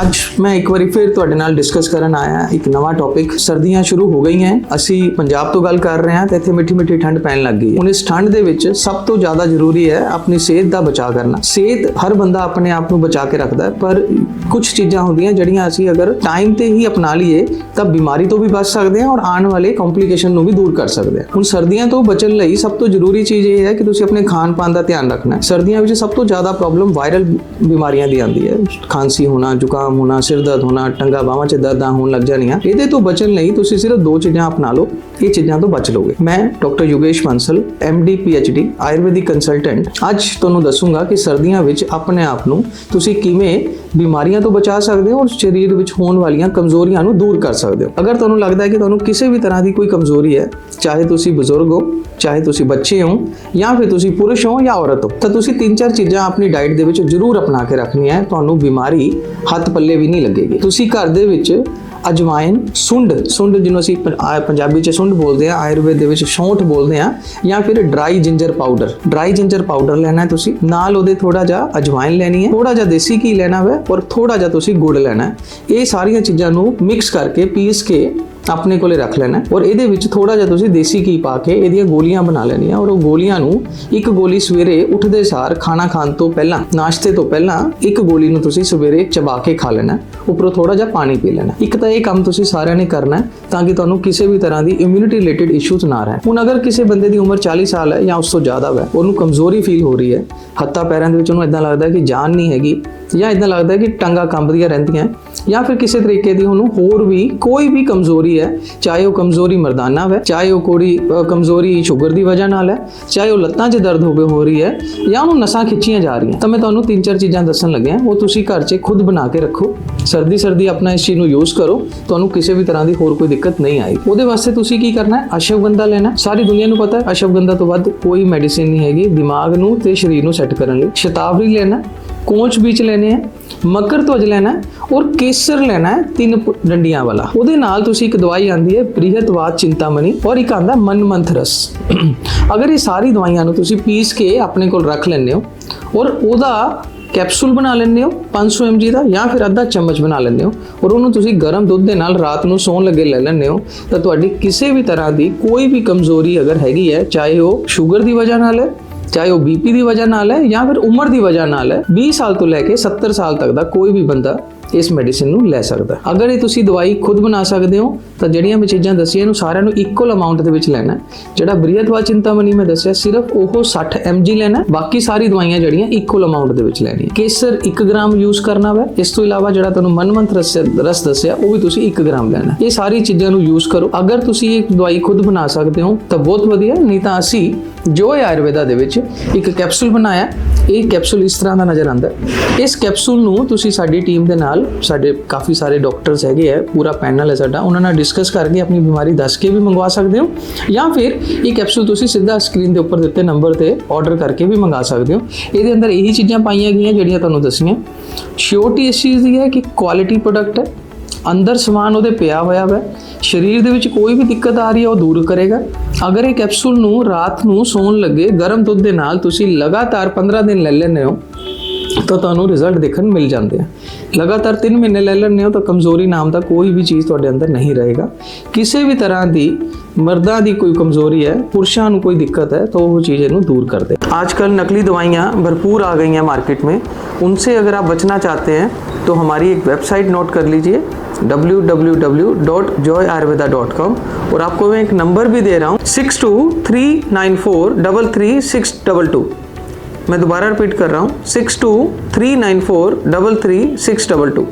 ਅੱਜ ਮੈਂ ਇੱਕ ਵਾਰੀ ਫਿਰ ਤੁਹਾਡੇ ਨਾਲ ਡਿਸਕਸ ਕਰਨ ਆਇਆ ਇੱਕ ਨਵਾਂ ਟੌਪਿਕ ਸਰਦੀਆਂ ਸ਼ੁਰੂ ਹੋ ਗਈਆਂ, ਅਸੀਂ ਪੰਜਾਬ ਤੋਂ ਗੱਲ ਕਰ ਰਹੇ ਹਾਂ ਤੇ ਇੱਥੇ ਮਿੱਠੀ ਮਿੱਠੀ ਠੰਡ ਪੈਣ ਲੱਗ ਗਈ ਹੈ। ਹੁਣ ਇਸ ਠੰਡ ਦੇ ਵਿੱਚ ਸਭ ਤੋਂ ਜ਼ਿਆਦਾ ਜ਼ਰੂਰੀ ਹੈ ਆਪਣੀ ਸਿਹਤ ਦਾ ਬਚਾਅ ਕਰਨਾ। ਸਿਹਤ ਹਰ ਬੰਦਾ ਆਪਣੇ ਆਪ ਨੂੰ ਬਚਾ ਕੇ ਰੱਖਦਾ ਹੈ, ਪਰ ਕੁਝ ਚੀਜ਼ਾਂ ਹੁੰਦੀਆਂ ਜਿਹੜੀਆਂ ਅਸੀਂ ਅਗਰ ਟਾਈਮ ਤੇ ਹੀ ਅਪਣਾ ਲਈਏ, ਤਾਂ ਬਿਮਾਰੀ ਤੋਂ ਵੀ ਬਚ ਸਕਦੇ ਹਾਂ ਔਰ ਆਉਣ ਵਾਲੇ ਕੰਪਲਿਕੇਸ਼ਨ ਨੂੰ ਵੀ ਦੂਰ ਕਰ ਸਕਦੇ ਹਾਂ। ਹੁਣ ਸਰਦੀਆਂ ਤੋਂ ਬਚਣ ਲਈ ਸਭ ਤੋਂ ਜ਼ਰੂਰੀ ਚੀਜ਼ ਇਹ ਹੈ ਕਿ ਤੁਸੀਂ ਆਪਣੇ ਖਾਣ ਪਾਣ ਦਾ ਧਿਆਨ ਰੱਖਣਾ ਸਰਦੀਆਂ ਵਿੱਚ ਸਭ ਤੋਂ ਜ਼ਿਆਦਾ ਪ੍ਰੋਬਲਮ ਵਾਇਰਲ ਬਿਮਾਰੀਆਂ ਦੀ ਆਉਂਦੀ ਹੈ। ਖਾਂਸੀ ਹੋਣਾ, ਜ਼ੁਕਾਮ ਹੋਣਾ, ਸਿਰ ਦਰਦ ਹੋਣਾ, ਟੰਗਾ ਬਾਹਾਂ 'ਚ ਦਰਦਾਂ ਹੋਣ ਲੱਗ ਜਾਣੀਆਂ। ਇਹਦੇ ਤੋਂ ਬਚਣ ਲਈ ਤੁਸੀਂ ਸਿਰਫ ਦੋ ਚੀਜ਼ਾਂ ਅਪਣਾ ਲਓ, ਇਹ ਚੀਜ਼ਾਂ ਤੋਂ ਬਚ ਲਓਗੇ। ਮੈਂ doctor Yogesh Bansal D D Ayurvedic consultant ਅੱਜ ਤੁਹਾਨੂੰ ਦੱਸੂਗਾ ਕਿ ਸਰਦੀਆਂ ਵਿੱਚ ਆਪਣੇ ਆਪ ਨੂੰ ਤੁਸੀਂ ਕਿਵੇਂ ਬਿਮਾਰੀਆਂ ਤੋਂ ਬਚਾ ਸਕਦੇ ਹੋ ਔਰ ਸਰੀਰ ਵਿੱਚ ਹੋਣ ਵਾਲੀਆਂ ਕਮਜ਼ੋਰੀਆਂ ਨੂੰ ਦੂਰ ਕਰ ਸਕਦੇ ਹੋ। ਅਗਰ ਤੁਹਾਨੂੰ ਲੱਗਦਾ ਹੈ ਕਿ ਤੁਹਾਨੂੰ ਕਿਸੇ ਵੀ ਤਰ੍ਹਾਂ ਦੀ ਕੋਈ ਕਮਜ਼ੋਰੀ ਹੈ, ਚਾਹੇ ਤੁਸੀਂ ਬਜ਼ੁਰਗ ਹੋ, ਚਾਹੇ ਤੁਸੀਂ ਬੱਚੇ ਹੋ, ਜਾਂ ਫਿਰ ਤੁਸੀਂ ਪੁਰਸ਼ ਹੋ ਜਾਂ ਔਰਤ ਹੋ, ਤਾਂ ਤੁਸੀਂ ਤਿੰਨ ਚਾਰ ਚੀਜ਼ਾਂ ਆਪਣੀ ਡਾਈਟ ਦੇ ਵਿੱਚ ਜ਼ਰੂਰ ਅਪਣਾ ਕੇ ਰੱਖਣੀਆਂ ਹੈ। ਤੁਹਾਨੂੰ ਬਿਮਾਰੀ ਹੱਥ ਪੱਲੇ ਵੀ ਨਹੀਂ ਲੱਗੇਗੀ। ਤੁਸੀਂ ਘਰ ਦੇ ਵਿੱਚ ਅਜਵਾਇਨ ਸੁੰਡ ਸੁੰਡ ਜਿਹਨੂੰ ਅਸੀਂ ਪੰਜਾਬੀ ਚ ਸੁੰਡ ਬੋਲਦੇ ਆ ਆਯੁਰਵੇਦ ਦੇ ਵਿੱਚ ਸ਼ੌਂਠ ਬੋਲਦੇ ਆ ਜਾਂ ਫਿਰ dry ginger powder dry ginger powder ਲੈਣਾ ਹੈ ਤੁਸੀਂ, ਨਾਲ ਉਹਦੇ ਥੋੜਾ ਜਿਹਾ ਅਜਵਾਇਨ ਲੈਣੀ ਹੈ ਥੋੜਾ ਜਿਹਾ ਦੇਸੀ ਘੀ ਲੈਣਾ ਹੈ ਔਰ ਥੋੜਾ ਜਿਹਾ ਤੁਸੀਂ ਗੁੜ ਲੈਣਾ ਹੈ। ਇਹ ਸਾਰੀਆਂ ਚੀਜ਼ਾਂ ਨੂੰ ਮਿਕਸ ਕਰਕੇ ਪੀਸ ਕੇ ਆਪਣੇ ਕੋਲੇ ਰੱਖ ਲੈਣਾ ਔਰ ਇਹਦੇ ਵਿੱਚ ਥੋੜਾ ਜਿਹਾ ਤੁਸੀਂ ਦੇਸੀ ਘੀ ਪਾ ਕੇ ਇਹਦੀਆਂ ਗੋਲੀਆਂ ਬਣਾ ਲੈਣੀਆਂ, ਔਰ ਉਹ ਗੋਲੀਆਂ ਨੂੰ ਇੱਕ ਗੋਲੀ ਸਵੇਰੇ ਉੱਠਦੇ ਸਾਰ ਖਾਣਾ ਖਾਣ ਤੋਂ ਪਹਿਲਾਂ, ਨਾਸ਼ਤੇ ਤੋਂ ਪਹਿਲਾਂ ਇੱਕ ਗੋਲੀ ਨੂੰ ਤੁਸੀਂ ਸਵੇਰੇ ਚਬਾ ਕੇ ਖਾ ਲੈਣਾ ਉੱਪਰੋਂ ਥੋੜਾ ਜਿਹਾ ਪਾਣੀ ਪੀ ਲੈਣਾ ਇੱਕ ਤਾਂ ਇਹ ਕੰਮ ਤੁਸੀਂ ਸਾਰਿਆਂ ਨੇ ਕਰਨਾ ਹੈ ਤਾਂ ਕਿ ਤੁਹਾਨੂੰ ਕਿਸੇ ਵੀ ਤਰ੍ਹਾਂ ਦੀ ਇਮਿਊਨਿਟੀ ਰਿਲੇਟਡ ਇਸ਼ੂਜ਼ ਨਾ ਰਹਿਣ। ਹੁਣ ਅਗਰ ਕਿਸੇ ਬੰਦੇ ਦੀ ਉਮਰ 40 ਸਾਲ ਹੈ ਜਾਂ ਉਸ ਤੋਂ ਜ਼ਿਆਦਾ ਹੈ ਉਹਨੂੰ ਕਮਜ਼ੋਰੀ ਫੀਲ ਹੋ ਰਹੀ ਹੈ, ਹੱਥਾਂ ਪੈਰਾਂ ਦੇ ਵਿੱਚ ਉਹਨੂੰ ਇਦਾਂ ਲੱਗਦਾ ਕਿ ਜਾਨ ਨਹੀਂ ਹੈਗੀ ਜਾਂ ਇਦਾਂ ਲੱਗਦਾ ਕਿ ਟੰਗਾ ਕੰਬਦੀਆਂ ਰਹਿੰਦੀਆਂ ਜਾਂ ਫਿਰ ਕਿਸੇ ਤਰੀਕੇ ਦੀ ਉਹਨੂੰ ਹੋਰ ਵੀ ਕੋਈ ਵੀ ਕਮਜ਼ੋਰੀ ਹੈ, ਚਾਹੇ ਉਹ ਕਮਜ਼ੋਰੀ ਮਰਦਾਨਾ ਹੈ, ਚਾਹੇ ਉਹ ਕੋੜੀ ਕਮਜ਼ੋਰੀ ਸ਼ੂਗਰ ਦੀ ਵਜ੍ਹਾ ਨਾਲ ਹੈ, ਚਾਹੇ ਉਹ ਲੱਤਾਂ 'ਚ ਦਰਦ ਹੋਵੇ ਹੋ ਰਹੀ ਹੈ, ਜਾਂ ਉਹਨੂੰ ਨਸਾਂ ਖਿੱਚੀਆਂ ਜਾ ਰਹੀਆਂ। ਤਾਂ ਮੈਂ ਤੁਹਾਨੂੰ ਤਿੰਨ ਚਾਰ ਚੀਜ਼ਾਂ ਦੱਸਣ ਲੱਗਿਆ ਉਹ ਤੁਸੀਂ ਘਰ 'ਚ ਖੁਦ ਬਣਾ ਕੇ ਰੱਖੋ। ਸਰਦੀ ਸਰਦੀ ਆਪਣਾ ਇਸ ਚੀਜ਼ ਨੂੰ ਯੂਜ਼ ਕਰੋ, ਤੁਹਾਨੂੰ ਕਿਸੇ ਵੀ ਤਰ੍ਹਾਂ ਦੀ ਹੋਰ ਕੋਈ ਦਿੱਕਤ ਨਹੀਂ ਆਏਗੀ। ਉਹਦੇ ਵਾਸਤੇ ਤੁਸੀਂ ਕੀ ਕਰਨਾ ਹੈ? ਅਸ਼ਵਗੰਧਾ ਲੈਣਾ ਸਾਰੀ ਦੁਨੀਆ ਨੂੰ ਪਤਾ ਹੈ ਅਸ਼ਵਗੰਧਾ ਤੋਂ ਵੱਧ ਕੋਈ ਮੈਡੀਸਿਨ ਨਹੀਂ ਹੈਗੀ। ਦਿਮਾਗ ਨੂੰ ਤੇ ਸਰੀਰ ਨੂੰ ਸੈੱਟ ਕਰਨ ਲਈ। ਸ਼ਤਾਵਰੀ ਲੈਣਾ ਹੈ, ਕੋਂਚ ਬੀਜ ਲੈਣੇ ਹੈ ਮਕਰ ਧਵਜ ਲੈਣਾ ਹੈ ਔਰ ਕੇਸਰ ਲੈਣਾ ਹੈ ਤਿੰਨ ਡੰਡੀਆਂ ਵਾਲਾ। ਉਹਦੇ ਨਾਲ ਤੁਸੀਂ ਇੱਕ ਦਵਾਈ ਆਂਦੀ ਹੈ ਬ੍ਰਿਹਤਵਾਦ ਚਿੰਤਾਮਣੀ ਔਰ ਇੱਕ ਆਂਦਾ ਮਨਮੰਥ ਰਸ। ਅਗਰ ਇਹ ਸਾਰੀ ਦਵਾਈਆਂ ਨੂੰ ਤੁਸੀਂ ਪੀਸ ਕੇ ਆਪਣੇ ਕੋਲ ਰੱਖ ਲੈਂਦੇ ਹੋ ਔਰ ਉਹਦਾ ਕੈਪਸੂਲ ਬਣਾ ਲੈਂਦੇ ਹੋ 500 mg ਦਾ ਜਾਂ ਫਿਰ ਅੱਧਾ ਚਮਚ ਬਣਾ ਲੈਂਦੇ ਹੋ ਔਰ ਉਹਨੂੰ ਤੁਸੀਂ ਗਰਮ ਦੁੱਧ ਦੇ ਨਾਲ ਰਾਤ ਨੂੰ ਸੌਣ ਲੱਗੇ ਲੈ ਲੈਂਦੇ ਹੋ ਤਾਂ ਤੁਹਾਡੀ ਕਿਸੇ ਵੀ ਤਰ੍ਹਾਂ ਦੀ ਕੋਈ ਵੀ ਕਮਜ਼ੋਰੀ ਅਗਰ ਹੈਗੀ ਹੈ ਚਾਹੇ ਉਹ ਸ਼ੂਗਰ ਦੀ ਵਜ੍ਹਾ ਨਾਲ ਹੈ ਚਾਹੇ ਉਹ ਬੀਪੀ ਦੀ ਵਜ੍ਹਾ ਨਾਲ ਹੈ ਜਾਂ ਫਿਰ ਉਮਰ ਦੀ ਵਜ੍ਹਾ ਨਾਲ ਹੈ 20 ਸਾਲ ਤੋਂ ਲੈ ਕੇ 70 ਸਾਲ ਤੱਕ ਦਾ ਕੋਈ ਵੀ ਬੰਦਾ ਇਸ ਮੈਡੀਸਿਨ ਨੂੰ ਲੈ ਸਕਦਾ ਅਗਰ ਇਹ ਤੁਸੀਂ ਦਵਾਈ ਖੁਦ ਬਣਾ ਸਕਦੇ ਹੋ, ਤਾਂ ਜਿਹੜੀਆਂ ਮੈਂ ਚੀਜ਼ਾਂ ਦੱਸੀਆਂ ਇਹਨੂੰ ਸਾਰਿਆਂ ਨੂੰ ਇਕੁਅਲ ਅਮਾਉਂਟ ਦੇ ਵਿੱਚ ਲੈਣਾ ਹੈ। ਜਿਹੜਾ ਬ੍ਰਿਹਤਵਾ ਚਿੰਤਾਮਣੀ ਮੈਂ ਦੱਸਿਆ, ਸਿਰਫ ਉਹ 60 mg ਲੈਣਾ ਬਾਕੀ ਸਾਰੀ ਦਵਾਈਆਂ ਜਿਹੜੀਆਂ ਇਕੁਅਲ ਅਮਾਉਂਟ ਦੇ ਵਿੱਚ ਲੈਣੀਆਂ ਕੇਸਰ 1 ਗ੍ਰਾਮ ਯੂਜ਼ ਕਰਨਾ ਵਾ। ਇਸ ਤੋਂ ਇਲਾਵਾ ਜਿਹੜਾ ਤੁਹਾਨੂੰ ਮਨਮੰਥ ਰਸ ਰਸ ਦੱਸਿਆ, ਉਹ ਵੀ ਤੁਸੀਂ 1 ਗ੍ਰਾਮ ਲੈਣਾ ਇਹ ਸਾਰੀ ਚੀਜ਼ਾਂ ਨੂੰ ਯੂਜ਼ ਕਰੋ। ਅਗਰ ਤੁਸੀਂ ਇਹ ਦਵਾਈ ਖੁਦ ਬਣਾ ਸਕਦੇ ਹੋ, ਤਾਂ ਬਹੁਤ ਵਧੀਆ। ਨਹੀਂ ਤਾਂ ਅਸੀਂ ਜੋ ਇਹ ਆਯੁਰਵੇਦਾ ਦੇ ਵਿੱਚ ਇੱਕ ਕੈਪਸੂਲ ਬਣਾਇਆ, ਇਹ ਕੈਪਸੂਲ ਇਸ ਤਰ੍ਹਾਂ ਦਾ ਨਜ਼ਰ ਆਉਂਦਾ ਇਸ ਕੈਪਸੂਲ ਨੂੰ ਤੁਸੀਂ ਸਾਡੀ ਟੀਮ ਦੇ ਨਾਲ, ਸਾਡੇ ਕਾਫੀ ਸਾਰੇ ਡਾਕਟਰਸ ਹੈਗੇ ਆ, ਪੂਰਾ ਪੈਨਲ ਹੈ ਸਾਡਾ, ਉਹਨਾਂ ਨਾਲ ਡਿਸਕਸ ਕਰਕੇ ਆਪਣੀ ਬਿਮਾਰੀ ਦੱਸ ਕੇ ਵੀ ਮੰਗਵਾ ਸਕਦੇ ਹੋ। ਜਾਂ ਫਿਰ ਇਹ ਕੈਪਸੂਲ ਤੁਸੀਂ ਸਿੱਧਾ ਸਕਰੀਨ ਦੇ ਉੱਪਰ ਦਿੱਤੇ ਨੰਬਰ ਤੇ ਆਰਡਰ ਕਰਕੇ ਵੀ ਮੰਗਾ ਸਕਦੇ ਹੋ। ਇਹਦੇ ਅੰਦਰ ਇਹੀ ਚੀਜ਼ਾਂ ਪਾਈਆਂ ਗਈਆਂ ਜਿਹੜੀਆਂ ਤੁਹਾਨੂੰ ਦੱਸੀਆਂ। ਸ਼ਿਓਰਟੀ ਇਸ ਚੀਜ਼ ਦੀ ਹੈ ਕਿ ਕੁਆਲਿਟੀ ਪ੍ਰੋਡਕਟ ਹੈ। ਅੰਦਰ ਸਮਾਨ ਉਹਦੇ ਪਿਆ ਹੋਇਆ ਹੈ ਸਰੀਰ ਦੇ ਵਿੱਚ ਕੋਈ ਵੀ ਦਿੱਕਤ ਆ ਰਹੀ ਹੈ ਉਹ ਦੂਰ ਕਰੇਗਾ ਅਗਰ ਇਹ ਕੈਪਸੂਲ ਨੂੰ ਰਾਤ ਨੂੰ ਸੌਣ ਲੱਗੇ ਗਰਮ ਦੁੱਧ ਦੇ ਨਾਲ ਤੁਸੀਂ ਲਗਾਤਾਰ 15 ਦਿਨ ਲੈ ਲੈਂਦੇ ਹੋ ਤਾਂ ਤੁਹਾਨੂੰ ਰਿਜ਼ਲਟ ਦੇਖਣ ਨੂੰ ਮਿਲ ਜਾਂਦੇ ਆ ਲਗਾਤਾਰ 3 ਮਹੀਨੇ ਲੈ ਲੈਂਦੇ ਹੋ ਤਾਂ ਕਮਜ਼ੋਰੀ ਨਾਮ ਦਾ ਕੋਈ ਵੀ ਚੀਜ਼ ਤੁਹਾਡੇ ਅੰਦਰ ਨਹੀਂ ਰਹੇਗਾ ਕਿਸੇ ਵੀ ਤਰ੍ਹਾਂ ਦੀ ਮਰਦਾਂ ਦੀ ਕੋਈ ਕਮਜ਼ੋਰੀ ਹੈ ਪੁਰਸ਼ਾਂ ਨੂੰ ਕੋਈ ਦਿੱਕਤ है तो वो चीज़ ਇਹਨੂੰ दूर कर दे आजकल नकली दवाइयाँ भरपूर आ गई हैं मार्केट में उनसे अगर आप बचना चाहते हैं तो हमारी एक वेबसाइट नोट कर लीजिए www.joyayurveda.com और आपको मैं एक नंबर भी दे रहा हूँ six two three nine four double three six double two मैं दोबारा रिपीट कर रहा हूँ six two three nine four double three six double two